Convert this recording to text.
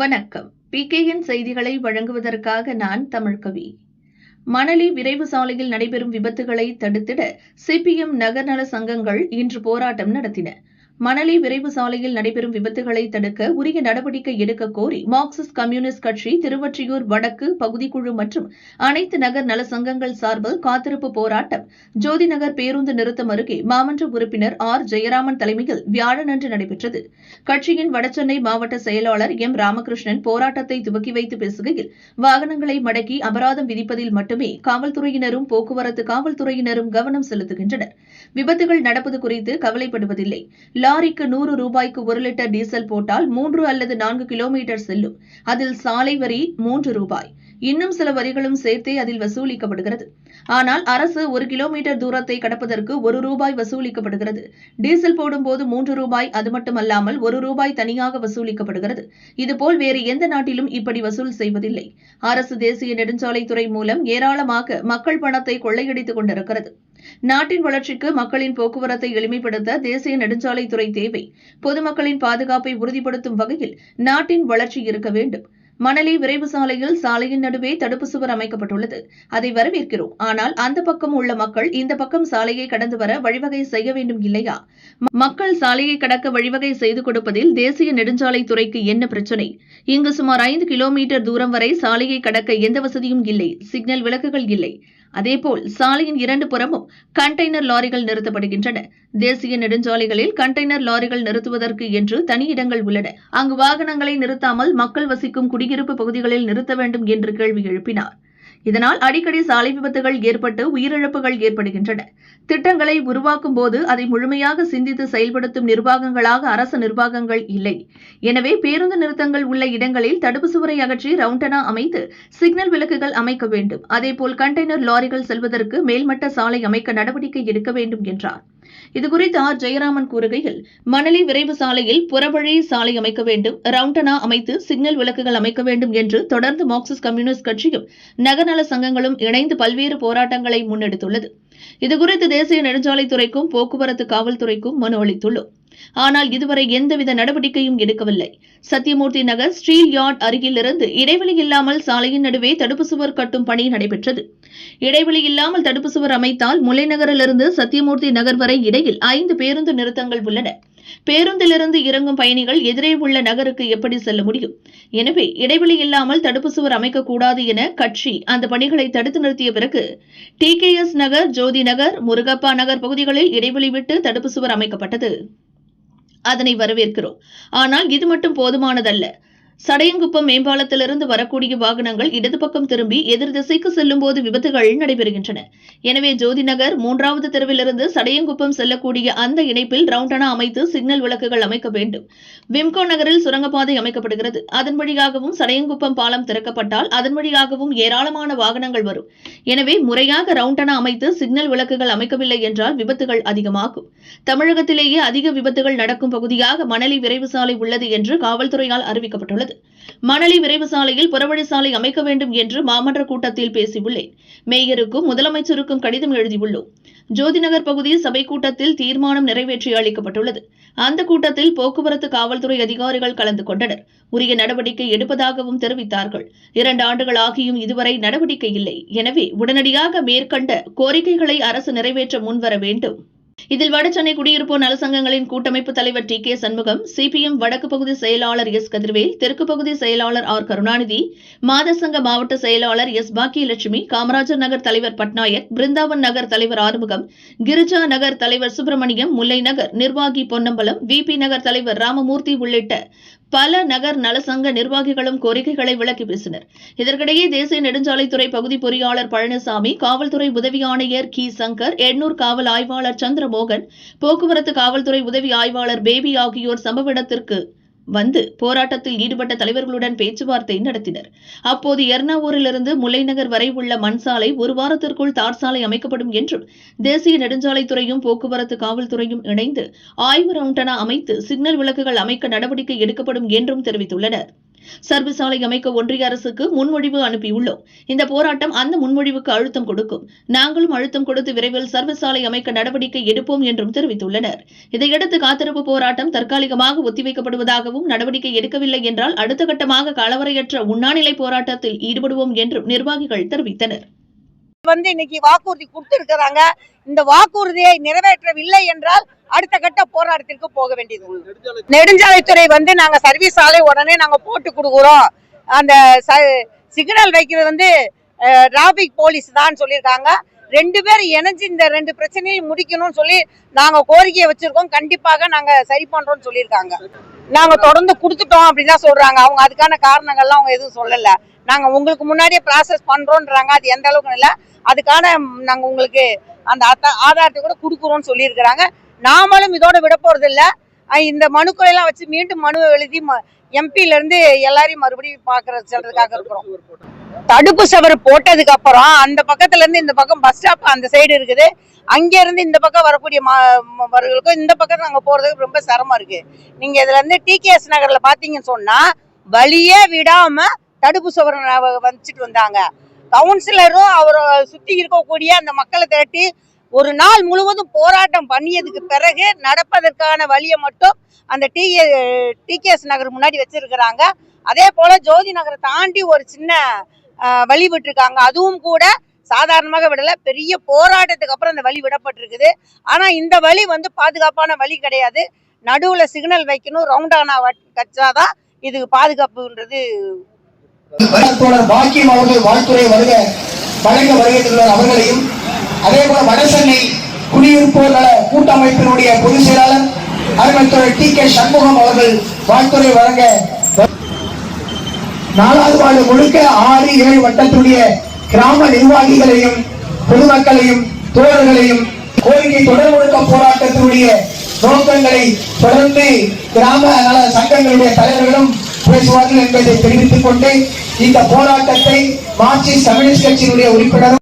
வணக்கம். B PKN செய்திகளை வழங்குவதற்காக நான் தமிழ்கவி மணலி விரைவு சாலையில் நடைபெறும் விபத்துகளை தடுத்திட சிபிஎம் நகர்நல சங்கங்கள் இன்று போராட்டம் நடத்தின. மணலி விரைவு சாலையில் நடைபெறும் விபத்துகளை தடுக்க உரிய நடவடிக்கை எடுக்க கோரி மார்க்சிஸ்ட் கம்யூனிஸ்ட் கட்சி திருவொற்றியூர் வடக்கு பகுதிக்குழு மற்றும் அனைத்து நகர் நல சங்கங்கள் சார்பில் காத்திருப்பு போராட்டம். ஜோதிநகர் பேருந்து நிறுத்தம் அருகே மாமன்ற உறுப்பினர் ஆர். ஜெயராமன் தலைமையில் வியாழனன்று நடைபெற்றது. கட்சியின் வடசென்னை மாவட்ட செயலாளர் எம். ராமகிருஷ்ணன் போராட்டத்தை துவக்கி வைத்து பேசுகையில் வாகனங்களை மடக்கி அபராதம் விதிப்பதில் மட்டுமே காவல்துறையினரும் போக்குவரத்து காவல்துறையினரும் கவனம் செலுத்துகின்றனர். விபத்துகள் நடப்பது குறித்து கவலைப்படுவதில்லை. லாரிக்கு நூறு ரூபாய்க்கு ஒரு லிட்டர் டீசல் போட்டால் மூன்று அல்லது நான்கு கிலோமீட்டர் செல்லும். அதில் சாலை வரி மூன்று ரூபாய். இன்னும் சில வரிகளும் சேர்த்தே அதில் வசூலிக்கப்படுகிறது. ஆனால் அரசு ஒரு கிலோமீட்டர் தூரத்தை கடப்பதற்கு ஒரு ரூபாய் வசூலிக்கப்படுகிறது. டீசல் போடும்போது மூன்று ரூபாய் அது மட்டுமல்லாமல் ஒரு ரூபாய் தனியாக வசூலிக்கப்படுகிறது. இதுபோல் வேறு எந்த நாட்டிலும் இப்படி வசூல் செய்வதில்லை. அரசு தேசிய நெடுஞ்சாலைத்துறை மூலம் ஏராளமாக மக்கள் பணத்தை கொள்ளையடித்துக் கொண்டிருக்கிறது. நாட்டின் வளர்ச்சிக்கு மக்களின் போக்குவரத்தை எளிமைப்படுத்த தேசிய நெடுஞ்சாலைத்துறை தேவை. பொதுமக்களின் பாதுகாப்பை உறுதிப்படுத்தும் வகையில் நாட்டின் வளர்ச்சி இருக்க வேண்டும். மணலி விரைவு சாலையில் சாலையின் நடுவே தடுப்பு சுவர் அமைக்கப்பட்டுள்ளது. அதை வரவேற்கிறோம். ஆனால் அந்த பக்கம் உள்ள மக்கள் இந்த பக்கம் சாலையை கடந்து வர வழிவகை செய்ய வேண்டும் இல்லையா? மக்கள் சாலையை கடக்க வழிவகை செய்து கொடுப்பதில் தேசிய நெடுஞ்சாலைத்துறைக்கு என்ன பிரச்சனை? இங்கு சுமார் ஐந்து கிலோமீட்டர் தூரம் வரை சாலையை கடக்க எந்த வசதியும் இல்லை. சிக்னல் விளக்குகள் இல்லை. அதேபோல் சாலையின் இரண்டு புறமும் கண்டெய்னர் லாரிகள் நிறுத்தப்படுகின்றன. தேசிய நெடுஞ்சாலைகளில் கண்டெய்னர் லாரிகள் நிறுத்துவதற்கு என்று தனி இடங்கள் உள்ளன. அங்கு வாகனங்களை நிறுத்தாமல் மக்கள் வசிக்கும் குடியிருப்பு பகுதிகளில் நிறுத்த வேண்டும் என்று கேள்வி எழுப்பினார். இதனால் அடிக்கடி சாலை விபத்துகள் ஏற்பட்டு உயிரிழப்புகள் ஏற்படுகின்றன. திட்டங்களை உருவாக்கும் போது அதை முழுமையாக சிந்தித்து செயல்படுத்தும் நிர்வாகங்களாக அரசு நிர்வாகங்கள் இல்லை. எனவே பேருந்து நிறுத்தங்கள் உள்ள இடங்களில் தடுப்பு சுவரை அகற்றி ரவுண்டனா அமைத்து சிக்னல் விளக்குகள் அமைக்க வேண்டும். அதேபோல் கண்டெய்னர் லாரிகள் செல்வதற்கு மேல்மட்ட சாலை அமைக்க நடவடிக்கை எடுக்க வேண்டும் என்றார். இதுகுறித்து ஆர். ஜெயராமன் கூறுகையில் மணலி விரைவு சாலையில் புறவழி சாலை அமைக்க வேண்டும் ரவுண்டனா அமைத்து சிக்னல் விளக்குகள் அமைக்க வேண்டும் என்று தொடர்ந்து மார்க்சிஸ்ட் கம்யூனிஸ்ட் கட்சியும் நகர்நல சங்கங்களும் இணைந்து பல்வேறு போராட்டங்களை முன்னெடுத்துள்ளது. இதுகுறித்து தேசிய நெடுஞ்சாலைத்துறைக்கும் போக்குவரத்து காவல்துறைக்கும் மனு அளித்துள்ளோம். ஆனால் இதுவரை எந்தவித நடவடிக்கையும் எடுக்கவில்லை. சத்தியமூர்த்தி நகர் ஸ்டீல் யார்ட் அருகிலிருந்து இடைவெளி இல்லாமல் சாலையின் நடுவே தடுப்பு சுவர் கட்டும் பணி நடைபெற்றது. இடைவெளி இல்லாமல் தடுப்பு சுவர் அமைத்தால் முல்லைநகரிலிருந்து சத்தியமூர்த்தி நகர் வரை இடையில் ஐந்து பேருந்து நிறுத்தங்கள் உள்ளன. பேருந்திலிருந்து இறங்கும் பயணிகள் எதிரே உள்ள நகருக்கு எப்படி செல்ல முடியும்? எனவே இடைவெளி இல்லாமல் தடுப்பு சுவர் அமைக்கக்கூடாது என கட்சி அந்த பணிகளை தடுத்து நிறுத்திய பிறகு டி நகர் ஜோதி நகர் முருகப்பா நகர் பகுதிகளில் இடைவெளி விட்டு தடுப்பு சுவர் அமைக்கப்பட்டது. அதனை வரவேற்கிறோம். ஆனால் இது மட்டும் போதுமானதல்ல. சடையங்குப்பம் மேம்பாலத்திலிருந்து வரக்கூடிய வாகனங்கள் இடது பக்கம் திரும்பி எதிர் திசைக்கு செல்லும் போது விபத்துகள் நடைபெறுகின்றன. எனவே ஜோதி நகர் மூன்றாவது தெருவிலிருந்து சடையங்குப்பம் செல்லக்கூடிய அந்த இணைப்பில் ரவுண்டனா அமைத்து சிக்னல் விளக்குகள் அமைக்க வேண்டும். விம்கோ நகரில் சுரங்கப்பாதை அமைக்கப்படுகிறது. அதன் வழியாகவும் சடையங்குப்பம் பாலம் திறக்கப்பட்டால் அதன் வழியாகவும் ஏராளமான வாகனங்கள் வரும். எனவே முறையாக ரவுண்டனா அமைத்து சிக்னல் விளக்குகள் அமைக்கவில்லை என்றால் விபத்துகள் அதிகமாகும். தமிழகத்திலேயே அதிக விபத்துகள் நடக்கும் பகுதியாக மணலி விரைவு சாலை உள்ளது என்று காவல்துறையால் அறிவிக்கப்பட்டுள்ளது. மணலி விரைவு சாலையில் புறவழி சாலை அமைக்க வேண்டும் என்று மாமன்ற கூட்டத்தில் பேசியுள்ளேன். மேயருக்கும் முதலமைச்சருக்கும் கடிதம் எழுதியுள்ளோம். ஜோதிநகர் பகுதி சபை கூட்டத்தில் தீர்மானம் நிறைவேற்றி அளிக்கப்பட்டுள்ளது. அந்த கூட்டத்தில் போக்குவரத்து காவல்துறை அதிகாரிகள் கலந்து கொண்டனர். உரிய நடவடிக்கை எடுப்பதாகவும் தெரிவித்தார்கள். இரண்டு ஆண்டுகள் ஆகியும் இதுவரை நடவடிக்கை இல்லை. எனவே உடனடியாக மேற்கண்ட கோரிக்கைகளை அரசு நிறைவேற்ற முன்வர வேண்டும். இதில் வடசென்னை குடியிருப்போர் நலசங்கங்களின் கூட்டமைப்பு தலைவர் டி கே சண்முகம் சிபிஎம் வடக்கு பகுதி செயலாளர் எஸ் கதிர்வேல் தெற்கு பகுதி செயலாளர் ஆர் கருணாநிதி மாதசங்க மாவட்ட செயலாளர் எஸ் பாக்கியலட்சுமி காமராஜர் நகர் தலைவர் பட்நாயக் பிருந்தாவன் நகர் தலைவர் ஆறுமுகம் கிரிஜா நகர் தலைவர் சுப்பிரமணியம் முல்லை நகர் நிர்வாகி பொன்னம்பலம் விபி நகர் தலைவர் ராமமூர்த்தி உள்ளிட்ட பல நகர் நலசங்க நிர்வாகிகளும் கோரிக்கைகளை விளக்கி பேசினர். இதற்கிடையே தேசிய நெடுஞ்சாலைத்துறை பகுதி பொறியாளர் பழனிசாமி காவல்துறை உதவி ஆணையர் கி. சங்கர் எண்ணூர் காவல் ஆய்வாளர் சந்திரமோகன் போக்குவரத்து காவல்துறை உதவி ஆய்வாளர் பேபி ஆகியோர் சம்பவ இடத்திற்கு வந்து போராட்டத்தில் ஈடுபட்ட தலைவர்களுடன் பேச்சுவார்த்தை நடத்தினர். அப்போது எர்ணாவூரிலிருந்து முல்லைநகர் வரை உள்ள மண் சாலை ஒரு வாரத்திற்குள் தார் சாலை அமைக்கப்படும் என்றும் தேசிய நெடுஞ்சாலைத்துறையும் போக்குவரத்து காவல்துறையும் இணைந்து ஆய்வு ரவுண்டனா அமைத்து சிக்னல் விளக்குகள் அமைக்க நடவடிக்கை எடுக்கப்படும் என்றும் தெரிவித்துள்ளனர். சர்வ சாலை அமைக்க ஒன்றிய அரசுக்கு முன்மொழிவு அனுப்பியுள்ளோம். இந்த போராட்டம் அந்த முன்மொழிவுக்கு அழுத்தம் கொடுக்கும். நாங்களும் அழுத்தம் கொடுத்து விரைவில் சர்வ சாலை அமைக்க நடவடிக்கை எடுப்போம் என்றும் தெரிவித்துள்ளனர். இதையடுத்து காத்திருப்பு போராட்டம் தற்காலிகமாக ஒத்திவைக்கப்படுவதாகவும் நடவடிக்கை எடுக்கவில்லை என்றால் அடுத்த கட்டமாக கலவரையற்ற உண்ணாநிலை போராட்டத்தில் ஈடுபடுவோம் என்றும் நிர்வாகிகள் தெரிவித்தனர். வந்து இன்னைக்கு வாக்குறுதி கொடுத்திருக்கிறாங்க. இந்த வாக்குறுதியை நிறைவேற்றவில்லை என்றால் அடுத்த கட்ட போராட்டத்திற்கு போக வேண்டியது நெடுஞ்சாலைத்துறை வந்து நாங்க சர்வீஸ் ஆலை உடனே நாங்க போட்டு கொடுக்குறோம். அந்த சிக்னல் வைக்கிறது வந்து டிராபிக் போலீஸ் தான் சொல்லியிருக்காங்க. ரெண்டு பேர் இணைஞ்சு இந்த ரெண்டு பிரச்சனையும் முடிக்கணும்னு சொல்லி நாங்க கோரிக்கையை வச்சிருக்கோம். கண்டிப்பாக நாங்க சரி பண்றோம்னு சொல்லியிருக்காங்க. நாங்க தொடர்ந்து கொடுத்துட்டோம் அப்படின்னு தான் சொல்றாங்க. அவங்க அதுக்கான காரணங்கள்லாம் அவங்க எதுவும் சொல்லல. நாங்க உங்களுக்கு முன்னாடியே ப்ராசஸ் பண்றோம்ன்றாங்க. அது எந்த அளவுக்கு இல்லை. அதுக்கான நாங்க உங்களுக்கு அந்த ஆதாரத்தை கூட கொடுக்குறோம்னு சொல்லியிருக்கிறாங்க. நாமளும் இதோட விட போறது இல்லை இந்த மனுக்களை எல்லாம் வச்சு மீண்டும் மனுவை எழுதி எம்பில இருந்து எல்லாரையும் மறுபடியும் பாக்குறது சொல்றதுக்காக இருக்கிறோம். தடுப்பு சவர் போட்டதுக்கு அப்புறம் அந்த பக்கத்துல இருந்து இந்த பக்கம் பஸ் ஸ்டாப் அந்த சைடு இருக்குது. அங்க இருந்து இந்த பக்கம் வரக்கூடிய மாவர்களுக்கும் இந்த பக்கம் நாங்க போறதுக்கு ரொம்ப சிரமம் இருக்கு. நீங்க இதுல இருந்து டிகேஎஸ் நகர்ல பாத்தீங்கன்னு சொன்னா வழியே விடாம தடுப்பு சுவர் வச்சுட்டு வந்தாங்க. கவுன்சிலரும் அவரை சுற்றி இருக்கக்கூடிய அந்த மக்களை திரட்டி ஒரு நாள் முழுவதும் போராட்டம் பண்ணியதுக்கு பிறகு நடப்பதற்கான வழியை மட்டும் அந்த டி டிகேஎஸ் நகர் முன்னாடி வச்சிருக்கிறாங்க. அதே போல ஜோதி நகரை தாண்டி ஒரு சின்ன வழி விட்டுருக்காங்க. அதுவும் கூட சாதாரணமாக விடல பெரிய போராட்டத்துக்கு அப்புறம் அந்த வழி விடப்பட்டிருக்குது. ஆனா இந்த வழி வந்து பாதுகாப்பான வழி கிடையாது. நடுவுல சிக்னல் வைக்கணும் ரவுண்டானா கச்சாதான் இது பாதுகாப்புன்றது தோழர் பாக்கியம் அவர்கள் வாழ்த்துறை வருக வழங்க வருகின்றனர் அவர்களையும். அதே போல வடசென்னை குடியிருப்போர் நல கூட்டமைப்பினுடைய பொதுச் செயலாளர் அருமை டி கே சண்முகம் அவர்கள் வாழ்த்துறை வழங்க. நாலாவது வார்டு முழுக்க ஆறு ஏழு வட்டத்துடைய கிராம நிர்வாகிகளையும் பொதுமக்களையும் தோழர்களையும் கோரிக்கை தொடர் ஒழுக்க போராட்டத்தினுடைய நோக்கங்களை தொடர்ந்து கிராம நல சங்கங்களுடைய தலைவர்களும் பேசுவார்கள் என்பதை தெரிவித்துக் கொண்டு இந்த போராட்டத்தை மார்க்சிஸ்ட் கம்யூனிஸ்ட் கட்சியினுடைய உறுப்பினரும்